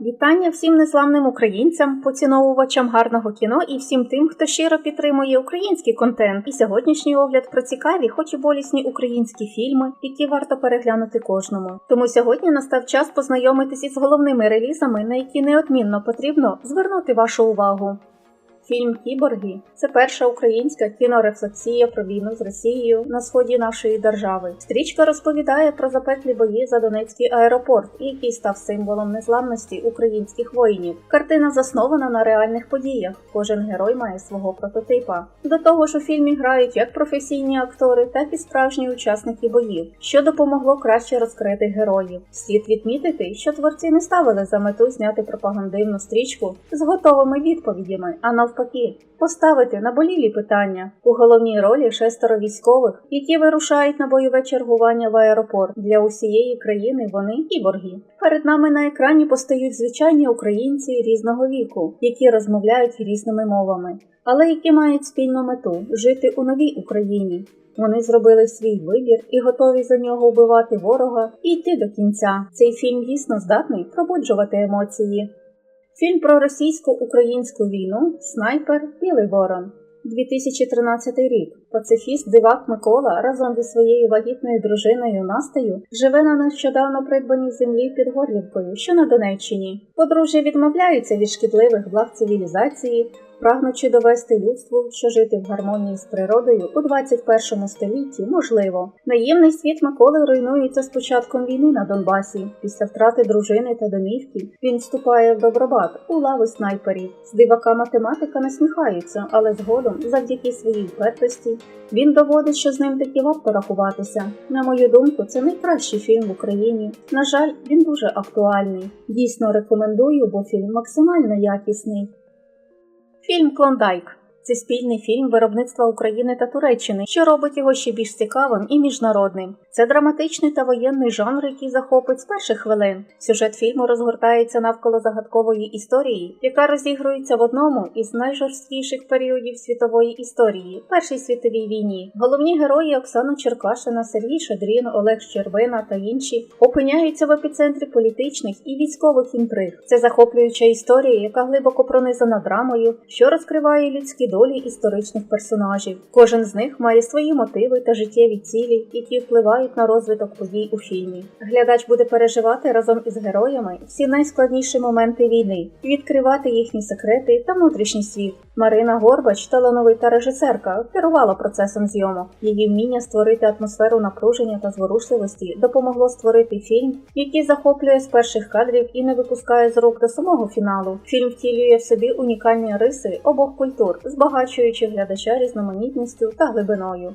Вітання всім незламним українцям, поціновувачам гарного кіно і всім тим, хто щиро підтримує український контент. І сьогоднішній огляд про цікаві, хоч і болісні українські фільми, які варто переглянути кожному. Тому сьогодні настав час познайомитись із головними релізами, на які неодмінно потрібно звернути вашу увагу. Фільм Кіборги це перша українська кінорефлексія про війну з Росією на сході нашої держави. Стрічка розповідає про запеклі бої за Донецький аеропорт, який став символом незламності українських воїнів. Картина заснована на реальних подіях. Кожен герой має свого прототипа. До того ж, у фільмі грають як професійні актори, так і справжні учасники боїв, що допомогло краще розкрити героїв. Слід відмітити, що творці не ставили за мету зняти пропагандивну стрічку з готовими відповідями, а навпаки, поставити наболілі питання. У головній ролі шестеро військових, які вирушають на бойове чергування в аеропорт. Для усієї країни вони кіборги. Перед нами на екрані постають звичайні українці різного віку, які розмовляють різними мовами, але які мають спільну мету жити у новій Україні. Вони зробили свій вибір і готові за нього вбивати ворога і йти до кінця. Цей фільм дійсно здатний пробуджувати емоції. Фільм про російсько-українську війну Снайпер Білий Ворон. 2013 рік. Пацифіст дивак Микола разом зі своєю вагітною дружиною Настею живе на нещодавно придбаній землі під Горлівкою, що на Донеччині. Подружжя відмовляються від шкідливих благ цивілізації, прагнучи довести людству, що жити в гармонії з природою у 21 столітті можливо. Наємний світ Миколи руйнується з початком війни на Донбасі. Після втрати дружини та домівки він вступає в добробат у лави снайперів. З дивака математика насміхаються, але згодом, завдяки своїй впертості, він доводить, що з ним таки варто рахуватися. На мою думку, це найкращий фільм в Україні. На жаль, він дуже актуальний. Дійсно рекомендую, бо фільм максимально якісний. Фільм Клондайк. Це спільний фільм виробництва України та Туреччини, що робить його ще більш цікавим і міжнародним. Це драматичний та воєнний жанр, який захопить з перших хвилин. Сюжет фільму розгортається навколо загадкової історії, яка розігрується в одному із найжорсткіших періодів світової історії Першій світовій війні. Головні герої Оксана Черкашина, Сергій Шадрін, Олег Щербина та інші опиняються в епіцентрі політичних і військових інтриг. Це захоплююча історія, яка глибоко пронизана драмою, що розкриває людські долі історичних персонажів. Кожен з них має свої мотиви та життєві цілі, які впливають на розвиток подій у фільмі. Глядач буде переживати разом із героями всі найскладніші моменти війни, відкривати їхні секрети та внутрішній світ. Марина Горбач, талановита режисерка, керувала процесом зйомок. Її вміння створити атмосферу напруження та зворушливості допомогло створити фільм, який захоплює з перших кадрів і не випускає з рук до самого фіналу. Фільм втілює в собі унікальні риси обох культур, збагачуючи глядача різноманітністю та глибиною.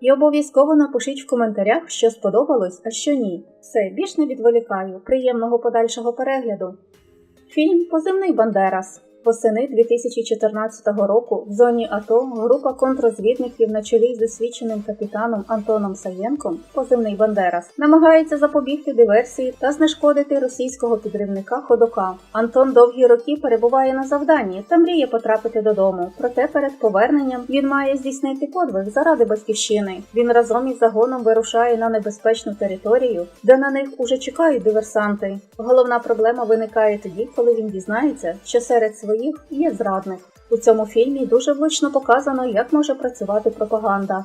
І обов'язково напишіть в коментарях, що сподобалось, а що ні. Все, більш не відволікаю. Приємного подальшого перегляду. Фільм Позивний Бандерас. Восени 2014 року в зоні АТО група контрозвідників на чолі з досвідченим капітаном Антоном Саєнком, позивний Бандерас, намагається запобігти диверсії та знешкодити російського підривника Ходока. Антон довгі роки перебуває на завданні та мріє потрапити додому. Проте перед поверненням він має здійснити подвиг заради батьківщини. Він разом із загоном вирушає на небезпечну територію, де на них уже чекають диверсанти. Головна проблема виникає тоді, коли він дізнається, що серед своїх є зрадник. У цьому фільмі дуже влучно показано, як може працювати пропаганда.